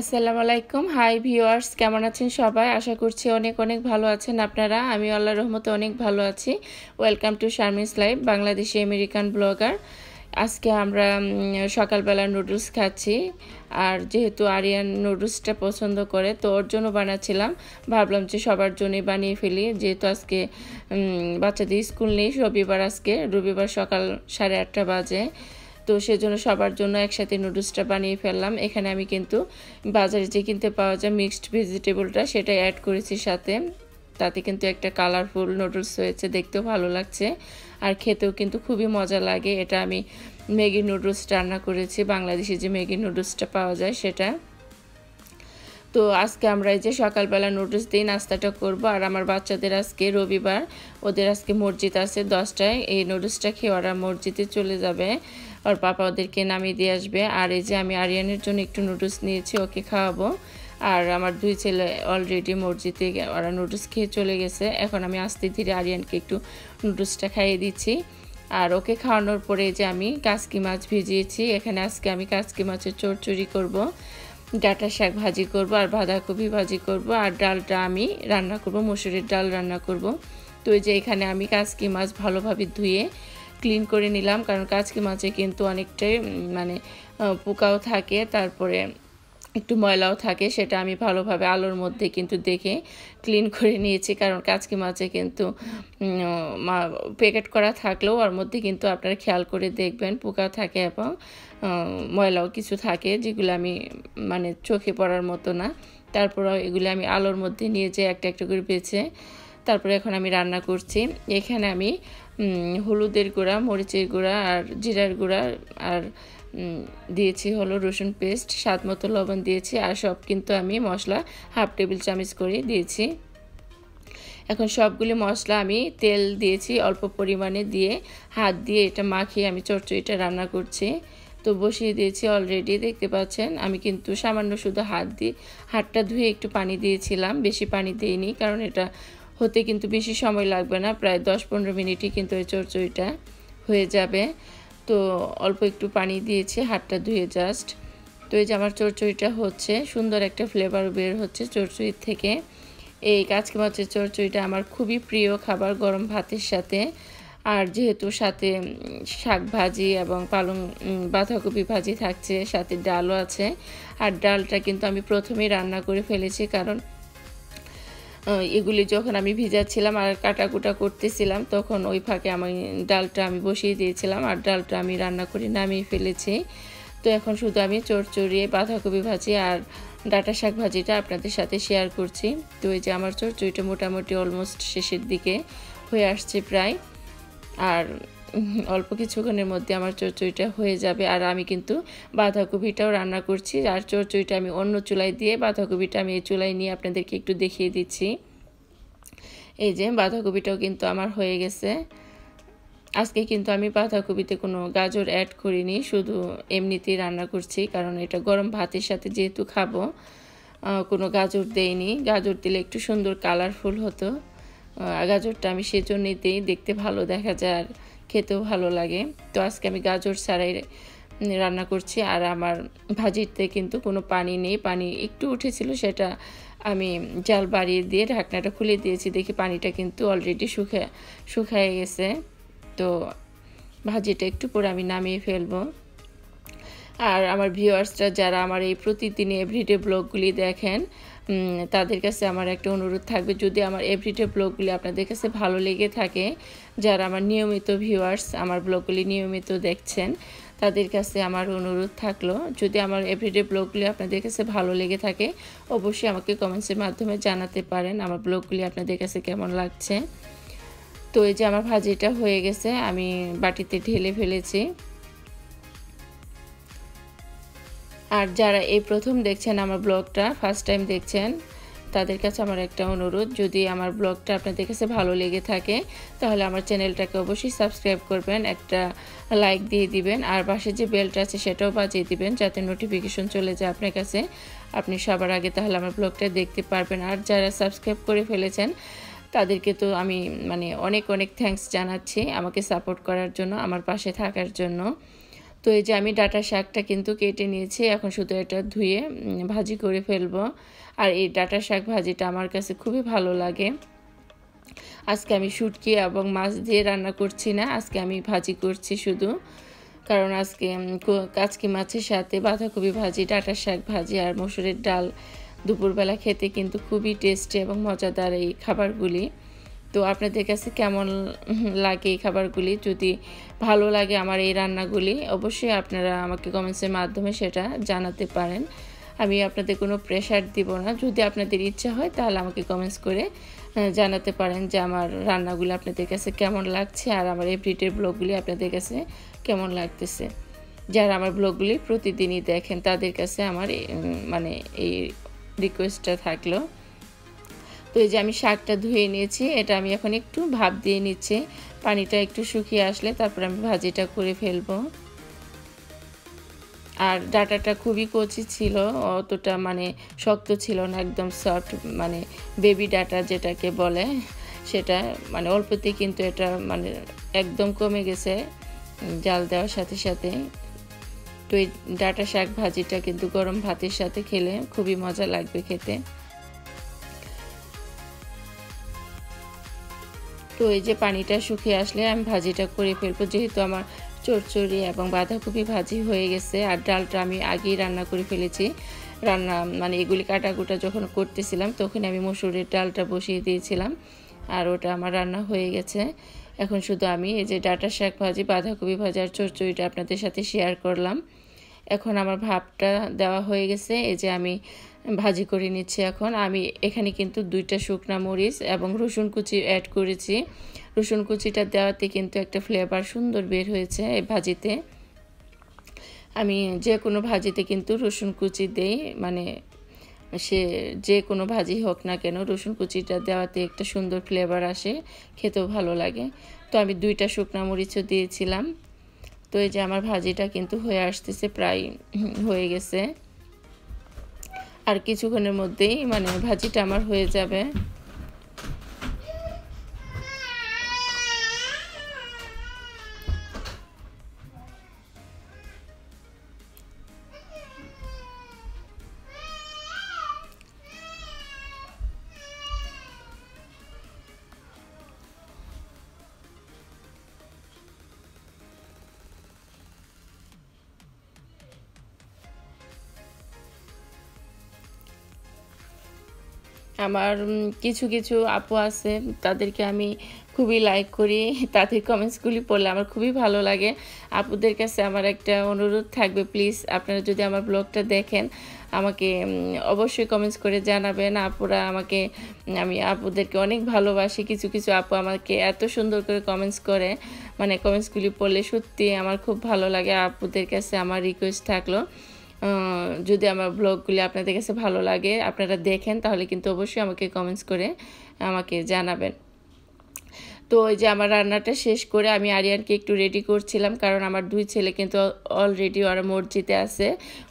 আসসালামু আলাইকুম। Hi viewers কেমন আছেন সবাই? আশা করছি অনেক অনেক ভালো আছেন আপনারা। আমি আল্লাহ রহমতে অনেক ভালো আছি। Welcome to Sharmis live Bangladeshi American blogger আজকে আমরা সকালবেলা নুডলস খাচ্ছি। আর যেহেতু আরিয়ান নুডলসটা পছন্দ করে, তো ওর জন্য বানাচ্ছিলাম। ভাবলাম যে সবার জন্যই বানিয়ে ফেলি। যেহেতু আজকে বাচ্চাদের স্কুল নেই, রবিবার আজকে। রবিবার সকাল সাড়ে আটটা বাজে। তো সেজন্য সবার জন্য একসাথে নুডলসটা বানিয়ে ফেললাম। এখানে আমি কিন্তু বাজারে যে কিনতে পাওয়া যায় মিক্সড ভেজিটেবলটা সেটা অ্যাড করেছি সাথে। তাতে কিন্তু একটা কালারফুল নুডলস হয়েছে, দেখতেও ভালো লাগছে। আর খেতেও কিন্তু খুবই মজা লাগে। এটা আমি ম্যাগি নুডলস রান্না করেছি, বাংলাদেশি যে ম্যাগি নুডলসটা পাওয়া যায় সেটা। তো আজকে আমরা এই যে সকালবেলা নুডলস দিয়ে নাস্তাটা করব, আর আমার বাচ্চাদের আজকে রবিবার, ওদের আজকে মসজিদ আছে দশটায়, এই নুডলসটা খেয়ে ওরা মসজিদে চলে যাবে। ওর পাপা ওদেরকে নামিয়ে দিয়ে আসবে। আর এই যে আমি আরিয়ানের জন্য একটু নুডলস নিয়েছি, ওকে খাওয়াবো। আর আমার দুই ছেলে অলরেডি মসজিদে ওরা নুডলস খেয়ে চলে গেছে। এখন আমি আস্তে ধীরে আরিয়ানকে একটু নুডলসটা খাইয়ে দিচ্ছি। আর ওকে খাওয়ানোর পরে যে আমি কাসকি মাছ ভিজিয়েছি। এখানে আজকে আমি কাসকি মাছের চড়চড়ি করব, ডাটা শাক ভাজি করব আর বাঁধাকপি ভাজি করব। আর ডালটা আমি রান্না করব, মসুরের ডাল রান্না করব। তো এই যে এখানে আমি কাসকি মাছ ভালোভাবে ধুয়ে ক্লিন করে নিলাম, কারণ কাচকি মাছে কিন্তু অনেকটাই মানে পোকাও থাকে, তারপরে একটু ময়লাও থাকে, সেটা আমি ভালোভাবে আলোর মধ্যে কিন্তু দেখে ক্লিন করে নিয়েছি, কারণ কাচকি মাছে কিন্তু প্যাকেট করা থাকলেও ওর মধ্যে কিন্তু আপনারা খেয়াল করে দেখবেন, পোকা থাকে এবং ময়লাও কিছু থাকে, যেগুলো আমি মানে চোখে পড়ার মতো না তারপর এগুলো আমি আলোর মধ্যে নিয়ে যে একটা একটা করে বেছে তারপরে এখন আমি রান্না করছি। এখানে আমি হলুদের গুঁড়া, মরিচের গুঁড়া আর জিরার গুঁড়া আর দিয়েছি হলো রসুন পেস্ট, স্বাদ মতো লবণ দিয়েছি আর সব কিন্তু আমি মশলা হাফ টেবিল চামচ করে দিয়েছি। এখন সবগুলি মশলা আমি তেল দিয়েছি অল্প পরিমাণে দিয়ে, হাত দিয়ে এটা মাখিয়ে আমি চটচড়িটা রান্না করছি। তো বসিয়ে দিয়েছি অলরেডি দেখতে পাচ্ছেন? আমি কিন্তু সামান্য শুধু হাত দিয়ে, হাতটা ধুয়ে একটু পানি দিয়েছিলাম, বেশি পানি দিইনি কারণ এটা হতে কিন্তু বেশি সময় লাগবে না, প্রায় দশ পনেরো মিনিটই কিন্তু ওই চড়চড়িটা হয়ে যাবে। তো অল্প একটু পানি দিয়েছি, হাতটা ধুয়ে জাস্ট তো এই যে আমার চড়চড়িটা হচ্ছে, সুন্দর একটা ফ্লেভার বের হচ্ছে চড়চড়ির থেকে। এই কাচকি মাছের চড়চড়িটা আমার খুবই প্রিয় খাবার গরম ভাতের সাথে। আর যেহেতু সাথে শাক ভাজি এবং পালং বাঁধাকপি ভাজি থাকছে, সাথে ডালও আছে। আর ডালটা কিন্তু আমি প্রথমেই রান্না করে ফেলেছি, কারণ এগুলি যখন আমি ভিজাচ্ছিলাম আর কাটাকুটা করতেছিলাম, তখন ওই ফাঁকে আমি ডালটা আমি বসিয়ে দিয়েছিলাম আর ডালটা আমি রান্না করে নামিয়ে ফেলেছি। তো এখন শুধু আমি চড়চড়িয়ে বাঁধাকপি ভাজি আর ডাটা শাক ভাজিটা আপনাদের সাথে শেয়ার করছি। তো এই যে আমার চড়চড়িটা মোটামুটি অলমোস্ট শেষের দিকে হয়ে আসছে প্রায়। আর অল্প কিছুক্ষণের মধ্যে আমার চড়চড়িটা হয়ে যাবে। আর আমি কিন্তু বাঁধাকপিটাও রান্না করছি। আর চড়চড়িটা আমি অন্য চুলায় দিয়ে বাঁধাকপিটা আমি এই চুলায় নিয়ে আপনাদেরকে একটু দেখিয়ে দিচ্ছি। এই যে বাঁধাকপিটাও কিন্তু আমার হয়ে গেছে। আজকে কিন্তু আমি বাঁধাকপিতে কোনো গাজর অ্যাড করিনি, শুধু এমনিতেই রান্না করছি, কারণ এটা গরম ভাতের সাথে যেহেতু খাব কোনো গাজর দেইনি। গাজর দিলে একটু সুন্দর কালারফুল হতো। গাজরটা আমি সেজন্যই দিই দেখতে ভালো দেখা যায়। আর খেতেও ভালো লাগে। তো আজকে আমি গাজর ছাড়াই রান্না করছি। আর আমার ভাজিতে কিন্তু কোনো পানি নেই। পানি একটু উঠেছিল, সেটা আমি জাল বাড়িয়ে দিয়ে ঢাকনাটা খুলে দিয়েছি। দেখি পানিটা কিন্তু অলরেডি শুকে শুকায় গেছে। তো ভাজিটা একটু পরে আমি নামিয়ে ফেলব। আর আমার ভিউয়ার্সরা যারা আমার এই প্রতিদিন এভরিডে ব্লগগুলি দেখেন তাদের কাছে আমার একটা অনুরোধ থাকবে, যদি আমার এভরিডে ব্লগগুলি আপনাদের কাছে ভালো লেগে থাকে, যারা আমার নিয়মিত ভিউয়ার্স আমার ব্লগগুলি নিয়মিত দেখছেন, তাদের কাছে আমার অনুরোধ থাকল, যদি আমার এভরিডে ব্লগগুলি আপনাদের কাছে ভালো লেগে থাকে, অবশ্যই আমাকে কমেন্টসের মাধ্যমে জানাতে পারেন, আমার ব্লগগুলি আপনাদের কাছে কেমন লাগছে। তো এই যে আমার ভাজিটা হয়ে গেছে, আমি বাটিতে ঢেলে ফেলেছি। আর যারা এই প্রথম দেখছেন আমার ব্লগটা ফার্স্ট টাইম দেখছেন, তাদের কাছে আমার একটা অনুরোধ, যদি আমার ব্লগটা আপনাদের কাছে ভালো লেগে থাকে, তাহলে আমার চ্যানেলটাকে অবশ্যই সাবস্ক্রাইব করবেন, একটা লাইক দিয়ে দিবেন, আর পাশে যে বেলটা আছে সেটাও বাজিয়ে দিবেন, যাতে নোটিফিকেশন চলে যায় আপনার কাছে। আপনি সবার আগে তাহলে আমার ব্লগটা দেখতে পারবেন। আর যারা সাবস্ক্রাইব করে ফেলেছেন, তাদেরকে তো আমি মানে অনেক অনেক থ্যাংকস জানাচ্ছি আমাকে সাপোর্ট করার জন্য, আমার পাশে থাকার জন্য। তো এই যে আমি ডাটা শাকটা কিন্তু কেটে নিয়েছি, এখন শুধু এটা ধুয়ে ভাজি করে ফেলব। আর এই ডাটা শাক ভাজিটা আমার কাছে খুবই ভালো লাগে। আজকে আমি শুটকি এবং মাছ দিয়ে রান্না করছি না, আজকে আমি ভাজি করছি শুধু। কারণ আজকে কাচকি মাছের সাথে বাঁধাকপি ভাজি, ডাটা শাক ভাজি আর মসুরের ডাল দুপুরবেলা খেতে কিন্তু খুবই টেস্টি এবং মজাদার এই খাবারগুলি। তো আপনাদের কাছে কেমন লাগে এই খাবারগুলি? যদি ভালো লাগে আমার এই রান্নাগুলি, অবশ্যই আপনারা আমাকে কমেন্টসের মাধ্যমে সেটা জানাতে পারেন। আমি আপনাদের কোনো প্রেশার দিব না। যদি আপনাদের ইচ্ছা হয় তাহলে আমাকে কমেন্টস করে জানাতে পারেন যে আমার রান্নাগুলি আপনাদের কাছে কেমন লাগছে আর আমার এভরিডে ব্লগগুলি আপনাদের কাছে কেমন লাগতেছে। যারা আমার ব্লগগুলি প্রতিদিনই দেখেন তাদের কাছে আমার মানে এই রিকোয়েস্টটা থাকল। তো এই যে আমি শাকটা ধুয়ে নিয়েছি, এটা আমি এখন একটু ভাপ দিয়ে নিচ্ছি। পানিটা একটু শুকিয়ে আসলে তারপর আমি ভাজিটা করে ফেলব। আর ডাটাটা খুবই কচি ছিল, অতটা মানে শক্ত ছিল না, একদম সফট মানে বেবি ডাটা যেটাকে বলে, সেটা মানে অল্পতে কিন্তু এটা মানে একদম কমে গেছে জাল দেওয়ার সাথে সাথে। তো এই ডাটা শাক ভাজিটা কিন্তু গরম ভাতের সাথে খেলে খুবই মজা লাগবে খেতে। তো এই যে পানিটা শুকিয়ে আসলে আমি ভাজিটা করে ফেলব, যেহেতু আমার চড়চড়ি এবং বাঁধাকপি ভাজি হয়ে গেছে আর ডালটা আমি আগেই রান্না করে ফেলেছি। রান্না মানে এগুলি কাটাকুটা যখন করতেছিলাম তখন আমি মসুরের ডালটা বসিয়ে দিয়েছিলাম আর ওটা আমার রান্না হয়ে গেছে। এখন শুধু আমি এই যে ডাটা শাক ভাজি, বাঁধাকপি ভাজি আর চড়চড়িটা আপনাদের সাথে শেয়ার করলাম। এখন আমার ভাবটা দেওয়া হয়ে গেছে, এই যে আমি ভাজি করে নিচ্ছি এখন। আমি এখানে কিন্তু দুইটা শুকনা মরিচ এবং রসুন কুচি অ্যাড করেছি। রসুন কুচিটা দেওয়াতে কিন্তু একটা ফ্লেভার সুন্দর বের হয়েছে এই ভাজিতে। আমি যে কোনো ভাজিতে কিন্তু রসুন কুচি দেই মানে সে যে কোনো ভাজি হোক না কেন, রসুন কুচিটা দেওয়াতে একটা সুন্দর ফ্লেভার আসে, খেতেও ভালো লাগে। তো আমি দুইটা শুকনা মরিচও দিয়েছিলাম। তো এই যে আমার ভাজিটা কিন্তু হয়ে আসতেছে, প্রায় হয়ে গেছে। আর কিছুক্ষণের মধ্যেই মানে ভাজিটা আমার হয়ে যাবে। আমার কিছু কিছু আপু আছে, তাদেরকে আমি খুবই লাইক করি। তাদের কমেন্টসগুলি পড়লে আমার খুবই ভালো লাগে। আপুদের কাছে আমার একটা অনুরোধ থাকবে প্লিজ আপনারা যদি আমার ব্লগটা দেখেন, আমাকে অবশ্যই কমেন্টস করে জানাবেন। আপুরা আমাকে আমি আপুদেরকে অনেক ভালোবাসি। কিছু কিছু আপু আমাকে এত সুন্দর করে কমেন্টস করে। মানে কমেন্টসগুলি পড়লে সত্যি আমার খুব ভালো লাগে। আপুদের কাছে আমার রিকোয়েস্ট থাকল। যদি আমার ব্লগগুলি আপনাদের কাছে ভালো লাগে, আপনারা দেখেন, তাহলে কিন্তু অবশ্যই আমাকে কমেন্টস করে আমাকে জানাবেন। তো ওই যে আমার রান্নাটা শেষ করে আমি আরিয়ানকে একটু রেডি করছিলাম, কারণ আমার দুই ছেলে কিন্তু অলরেডি ওরা মসজিদে আছে।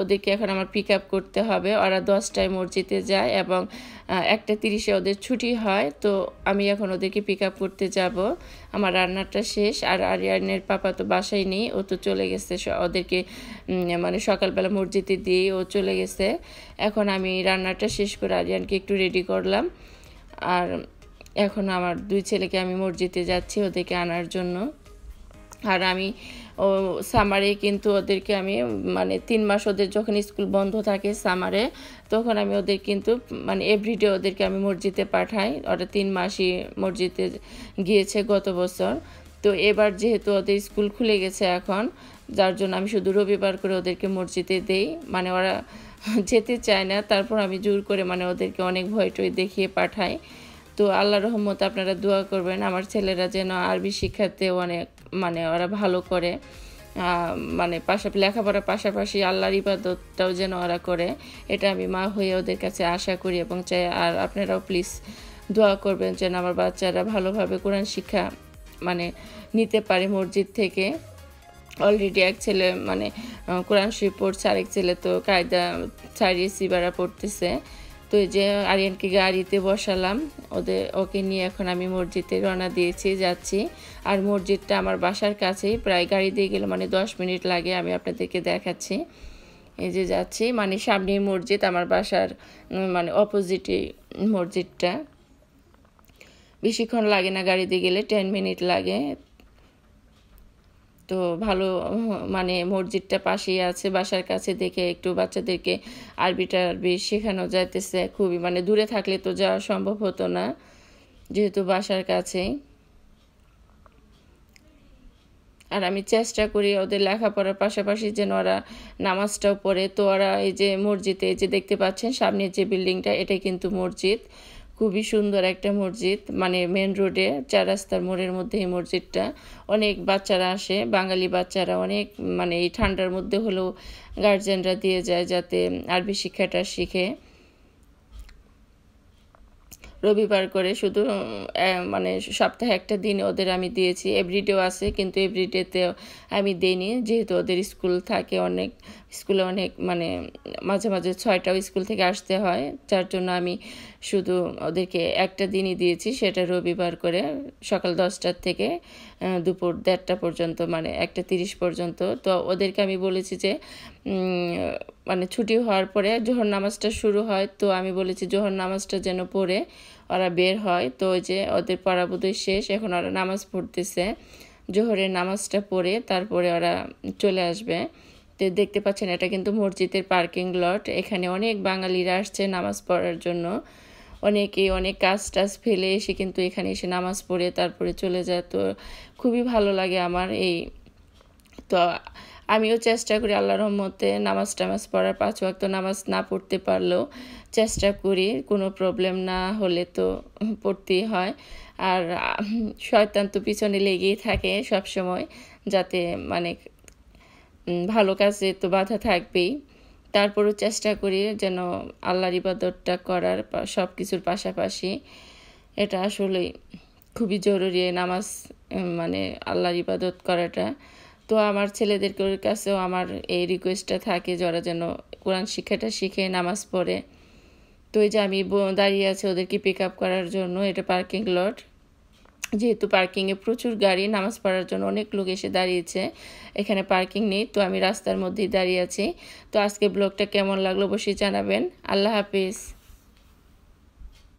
ওদেরকে এখন আমার পিক আপ করতে হবে। ওরা দশটায় মসজিদে যায় এবং একটা তিরিশে ওদের ছুটি হয়। তো আমি এখন ওদেরকে পিক আপ করতে যাব। আমার রান্নাটা শেষ। আর আরিয়ানের পাপা তো বাসায় নেই। ও তো চলে গেছে ওদেরকে মানে সকালবেলা মসজিদে দিয়ে ও চলে গেছে। এখন আমি রান্নাটা শেষ করে আরিয়ানকে একটু রেডি করলাম। আর এখন আমার দুই ছেলেকে আমি মসজিদে যাচ্ছি ওদেরকে আনার জন্য। আর আমি, ও, সামারে কিন্তু ওদেরকে আমি মানে তিন মাস ওদের যখন স্কুল বন্ধ থাকে সামারে, তখন আমি ওদের কিন্তু মানে এভরিডে ওদেরকে আমি মসজিদে পাঠাই। ওরা তিন মাসই মসজিদে গিয়েছে গত বছর। তো এবার যেহেতু ওদের স্কুল খুলে গেছে এখন, যার জন্য আমি শুধু রবিবার করে ওদেরকে মসজিদে দেই। মানে ওরা যেতে চায় না, তারপর আমি জোর করে মানে ওদেরকে অনেক ভয় টয় দেখিয়ে পাঠাই। তো আল্লাহ রহমত আপনারা দোয়া করবেন। আমার ছেলেরা যেন আরবি শিক্ষাতে অনেক মানে ওরা ভালো করে মানে পাশাপাশি লেখাপড়ার পাশাপাশি আল্লাহর ইবাদতটাও যেন ওরা করে, এটা আমি মা হয়ে ওদের কাছে আশা করি এবং চাই। আর আপনারাও প্লিজ দোয়া করবেন যেন আমার বাচ্চারা ভালোভাবে কোরআন শিক্ষা মানে নিতে পারে মসজিদ থেকে। অলরেডি এক ছেলে মানে কোরআন শরীফ পড়ছে, আরেক ছেলে তো কায়দা ছাড়িয়ে সিবারা পড়তেছে। তো এই যে আরিয়ানকে গাড়িতে বসালাম, ওদের, ওকে নিয়ে এখন আমি মসজিদে রওনা দিয়েছি, যাচ্ছি। আর মসজিদটা আমার বাসার কাছেই, প্রায় গাড়ি দিয়ে গেলে মানে দশ মিনিট লাগে, আমি আপনাদেরকে দেখাচ্ছি। এই যে যাচ্ছি মানে সামনেই মসজিদ, আমার বাসার মানে অপোজিটে মসজিদটা। বেশিক্ষণ লাগে না গাড়ি দিয়ে গেলে টেন মিনিট লাগে। তো ভালো মানে মসজিদটা পাশেই আছে, বাসার কাছে দেখে একটু বাচ্চাদেরকে আরবি টারবি শেখানো যাইতেছে খুবই। মানে দূরে থাকলে তো যাওয়া সম্ভব হতো না, যেহেতু বাসার কাছেই আর আমি চেষ্টা করি ওদের লেখাপড়ার পাশাপাশি যেন ওরা নামাজটাও পড়ে। তো ওরা এই যে মসজিদে এই যে দেখতে পাচ্ছেন, সামনের যে বিল্ডিংটা, এটাই কিন্তু মসজিদ। খুবই সুন্দর একটা মসজিদ। মানে মেন রোডে চার রাস্তার মোড়ের মধ্যে এই মসজিদটা। অনেক বাচ্চারা আসে, বাঙালি বাচ্চারা অনেক মানে এই ঠান্ডার মধ্যে হলেও গার্জেনরা দিয়ে যায় যাতে আরবি শিক্ষাটা শিখে। রবিবার করে শুধু মানে সপ্তাহে একটা দিন ওদের আমি দিয়েছি। এভরিডেও আছে, কিন্তু এভরিডেতেও আমি দিইনি। যেহেতু ওদের স্কুল থাকে অনেক স্কুলে অনেক মানে মাঝে মাঝে ছয়টাও স্কুল থেকে আসতে হয়। যার জন্য আমি শুধু ওদেরকে একটা দিনই দিয়েছি, সেটা রবিবার করে সকাল দশটার থেকে দুপুর দেড়টা পর্যন্ত মানে একটা তিরিশ পর্যন্ত। তো ওদেরকে আমি বলেছি যে মানে ছুটি হওয়ার পরে জোহর নামাজটা শুরু হয়। তো আমি বলেছি জোহর নামাজটা যেন পড়ে ওরা বের হয়। তো ওই যে ওদের পড়াবোধই শেষ, এখন ওরা নামাজ পড়তেছে। জোহরের নামাজটা পড়ে তারপরে ওরা চলে আসবে। দেখতে পাচ্ছেন, এটা কিন্তু মসজিদের পার্কিং লট এখানে অনেক বাঙালিরা আসছে নামাজ পড়ার জন্য। অনেকে অনেক কাজ টাজ ফেলে এসে কিন্তু এখানে এসে নামাজ পড়ে তারপরে চলে যায়। তো খুবই ভালো লাগে আমার এই। তো আমিও চেষ্টা করি আল্লাহ রহমতে নামাজ টামাজ পড়ার, পাঁচ ওয়াক্ত নামাজ না পড়তে পারলেও চেষ্টা করি, কোনো প্রবলেম না হলে তো পড়তেই হয়। আর শয়তান তো পিছনে লেগেই থাকে সব সময় যাতে মানে ভালো কাজে তো বাধা থাকবেই। তারপরও চেষ্টা করি যেন আল্লাহর ইবাদতটা করার সব কিছুর পাশাপাশি। এটা আসলে খুবই জরুরি নামাজ মানে আল্লাহর ইবাদত করাটা। তো আমার ছেলেদের কাছেও আমার এই রিকোয়েস্টটা থাকে যারা যেন কোরআন শিক্ষাটা শিখে নামাজ পড়ে। তো এই যে আমি দাঁড়িয়ে আছি ওদেরকে পিক আপ করার জন্য, এটা পার্কিং লট যেহেতু পার্কিংয়ে প্রচুর গাড়ি, নামাজ পড়ার জন্য অনেক লোক এসে দাঁড়িয়েছে। এখানে পার্কিং নেই, তো আমি রাস্তার মধ্যেই দাঁড়িয়ে আছি। তো আজকে ব্লগটা কেমন লাগল অবশ্যই জানাবেন। আল্লাহ হাফিজ।